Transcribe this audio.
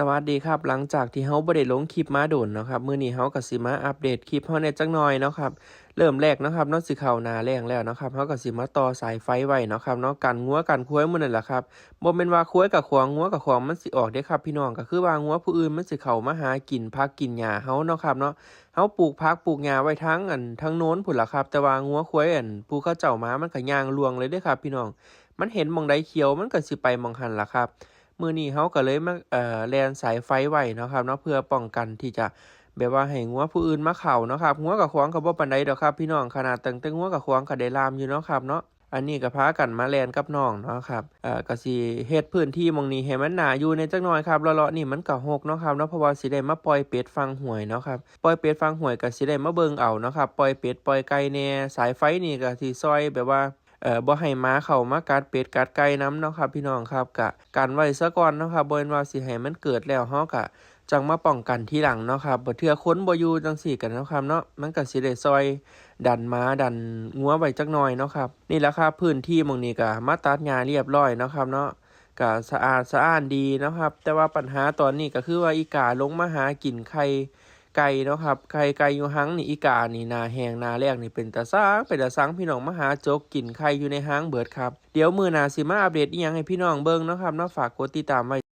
สวัสดีครับ หลังจากที่เฮาบ่ได้ลงคลิปมาโดนเนาะครับมื้อนี้เฮาก็สิมาอัปเดตคลิปเฮาแหน่จักหน่อยเนาะครับเริ่มแรกเนาะครับนาะสิเข้าหน้าแรงแล้วเนาะครับเฮาก็สิมาต่อสายไฟไว้เนาะครับเนาะกันงัวกันควายมื้อนั่นแหละครับบ่แม่นว่าควายกับขวางงัวกับขวางมันสิออกเด้ครับพี่น้องก็คือว่างัวผู้อื่นมันสิเข้ามาหากินผักกินหญ้าเฮาเนาะครับเนาะเฮาปลูกผักปลูกหญ้าไว้ทั้งอันทั้งโน้นพุ่นล่ะครับ แต่ว่างัวควายอันผู้เขาเจ้ามามันก็ย่างลวงเลยเด้ครับพี่น้องมันเห็นมองใดเขียวมันก็สิไปมองหันล่ะครับ มื้อนี้เขาก็เลยมาเอ่อแลนสายไฟไว้นะครับเนาะเพื่อป้องกันที่จะแบบว่าให้งัวผู้อื่นมาเข้าเนาะครับงัวกับควางก็บ่ปานใดดอกครับ พี่น้องขนาดตั้งแต่งัวกับควางก็ได้ลามอยู่เนาะครับเนาะอันนี้ก็พากันมาแลนกับน้องเนาะครับเอ่อก็สิเฮ็ดพื้นที่มองนี้ให้มันหนาอยู่ในจักหน่อยครับเลาะๆนี่มันก็หกเนาะครับเนาะเพราะว่าสิได้มาปล่อยเป็ดฟังหวยเนาะครับปล่อยเป็ดฟังหวยก็สิได้มาเบิ่งเอาเนาะครับปล่อยเป็ดปล่อยไก่แน่สายไฟนี่ก็สิซอยแบบว่า เอ่อบ่ให้หมาเข้ามากัดเป็ดกัดไก่น้ำเนาะครับพี่น้องครับกะกันไว้ซะก่อนเนาะครับบ่แม่นว่าสิให้มันเกิดแล้วเฮาก็จังมาป้องกันทีหลังเนาะครับบ่เทื่อค้นบ่อยู่จังซี่กันเนาะครับเนาะมันก็สิได้ซอยดันหมาดันงัวไว้จักหน่อยเนาะครับ นี่แหละครับพื้นที่มองนี้ก็มาตัดหญ้าเรียบร้อยเนาะครับเนาะก็สะอาดสะอ้านดีเนาะครับ แต่ว่าปัญหาตอนนี้ก็คือว่าอีกาลงมาหากินไข่ ไก่เนาะครับ ไข่ไก่อยู่หังนี่อีกานี่นาแหงนาแรกนี่เป็นตาซางเป็นตาซังพี่น้องมาหาโจกกินไข่อยู่ในห้างเบิดครับ เดี๋ยวมือนาสิมาอัปเดตอีหยังให้พี่น้องเบิ่งเนาะครับเนาะฝากกดติดตามไว้